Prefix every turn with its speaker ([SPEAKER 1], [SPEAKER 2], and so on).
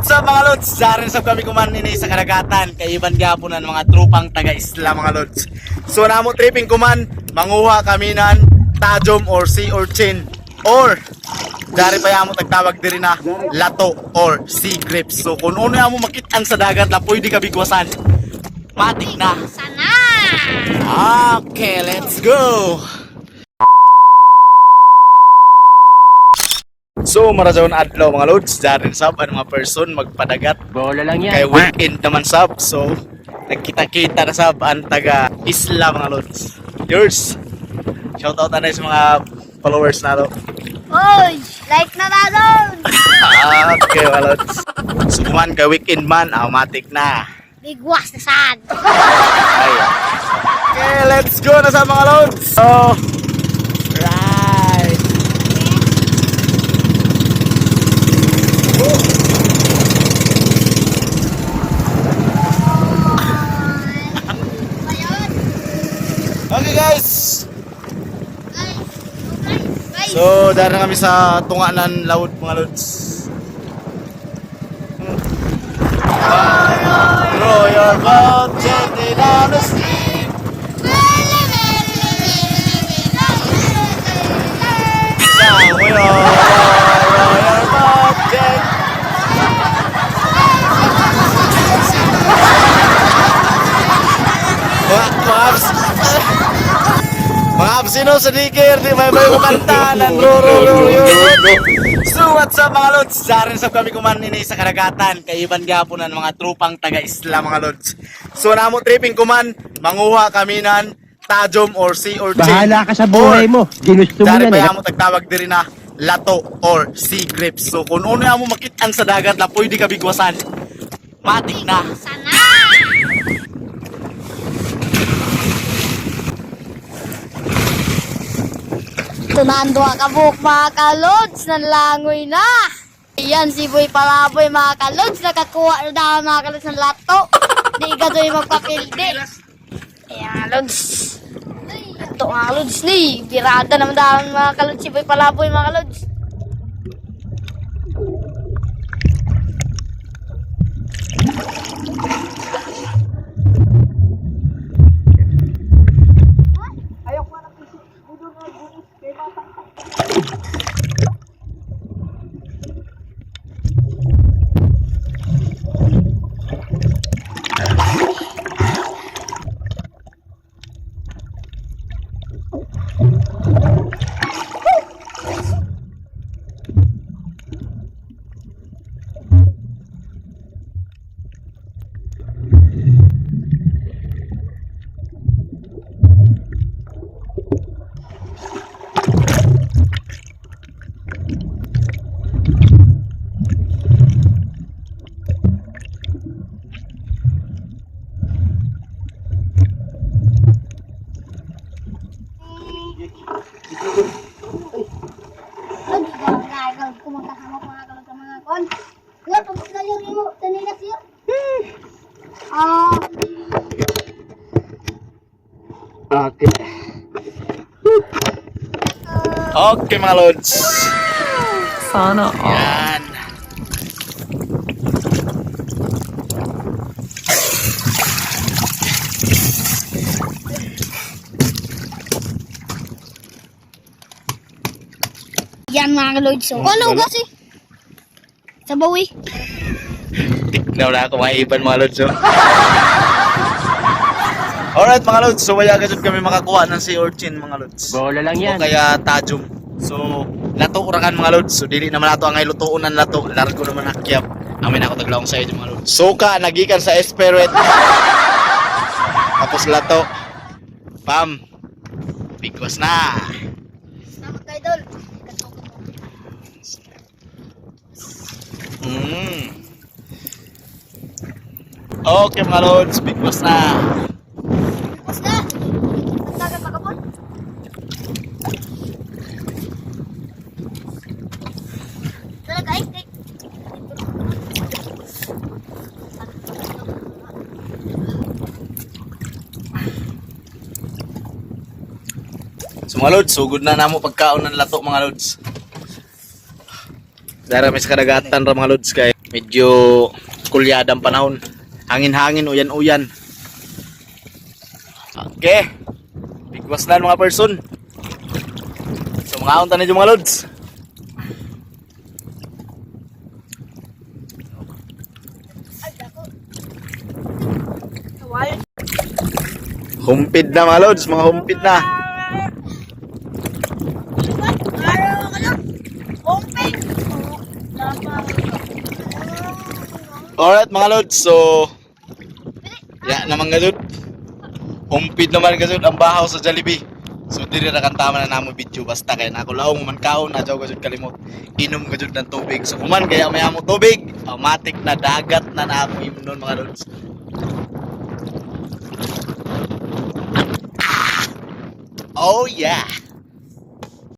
[SPEAKER 1] what's up mga lods? Darin sa kami kuman ini sa karagatan kay iban gyapon ang mga trupang taga-isla mga lods. So namo tripping kuman manguha kami nan tajom or sea urchin or dari pa yamo tagtawag diri na lato or sea grapes. So kung ano mo makit-an sa dagat na pwede ka bigwasan. Mati na.
[SPEAKER 2] Sana!
[SPEAKER 1] Okay, let's go. So, marazon adlaw mga lods, darin sab ang mga person magpadagat
[SPEAKER 3] Bola lang
[SPEAKER 1] kay
[SPEAKER 3] yan.
[SPEAKER 1] weekend naman sab. So, nagkita-kita na sab ang taga Isla mga lods. Yours. Shout out na sa mga followers na to.
[SPEAKER 2] Oy! Like na na doon!
[SPEAKER 1] Ah, okay mga lods. So, kuman kay weekend man, automatic na.
[SPEAKER 2] Bigwas na sad!
[SPEAKER 1] Ay. Okay, let's go na sa mga loads. So, Okay guys. So, na kami sa tunganan laut mga loads. Throw your absino sa dikir, di may may kumanta ng ro ro ro ro So what's up mga lods? Darin sa kami kuman ini sa karagatan kay iban gyapon ang mga trupang taga-isla mga lods. So namo tripping kuman manguha kami nan tajom or sea urchin.
[SPEAKER 3] Bahala ka sa buhay
[SPEAKER 1] Or,
[SPEAKER 3] mo. Ginusto mo
[SPEAKER 1] Dari
[SPEAKER 3] yan.
[SPEAKER 1] pa
[SPEAKER 3] eh.
[SPEAKER 1] tagtawag diri na lato or sea grapes. So kung ano mo makit-an sa dagat na pwede ka bigwasan. Mati na.
[SPEAKER 2] Sana! Tunando ka kabuk mga kalods, nanlangoy na! Yan si Boy Palaboy mga kalods, nakakuha na daw mga kalods ng lato. Di ka doon magpapildi. Ayan mga lods. Ito mga kalods ni, birada naman daw mga kalods si Boy Palaboy mga kalods. Lagi dalam gagal kumanta sama mga kalog sa mga kon. Kaya tapos na yung imo, tanilas yun. Ah,
[SPEAKER 3] Okay.
[SPEAKER 1] Okay mga lods.
[SPEAKER 3] Sana all.
[SPEAKER 1] Yan.
[SPEAKER 2] yan mga kalog. So, ano
[SPEAKER 1] wala.
[SPEAKER 2] ba si? Sa bawi.
[SPEAKER 1] Tignan na ako mga iban mga lods. oh. Alright mga lods, so wala agad kami makakuha ng sea urchin mga lods.
[SPEAKER 3] Bola lang
[SPEAKER 1] O
[SPEAKER 3] yan.
[SPEAKER 1] kaya tajum. So, lato urakan mga lods. So, dili naman nato ang ngay lutuon ng lato. Largo naman nakyap. Amin ako taglaong sa iyo mga lods. Suka, nagikan sa Esperet. Tapos lato. Pam. Bigwas na.
[SPEAKER 2] Salamat kay Dol.
[SPEAKER 1] Mm. Okay mga lods, bigwas na.
[SPEAKER 2] Tapos na. Ang tagal pa kapon. Talaga ay, ay.
[SPEAKER 1] So mga lods, sugod na namo pagkaon ng lato mga lods. Dara sa kadagatan ra mga lods kay Medyo kulyadang panahon. Hangin-hangin, uyan-uyan. Okay. Bigwas na mga person. So mga unta na dyan mga lods. Humpid na mga lods, mga humpid na. Alright mga lods, so ya naman gadud. Humpid naman gadud ang bahaw sa Jollibee. So diri ra kan tama na namo video basta kay nako laong man kaon na gadud kalimot. Inom gadud ng tubig. So kuman kaya may amo tubig, automatic na dagat na namo imnon mga lods. Oh yeah.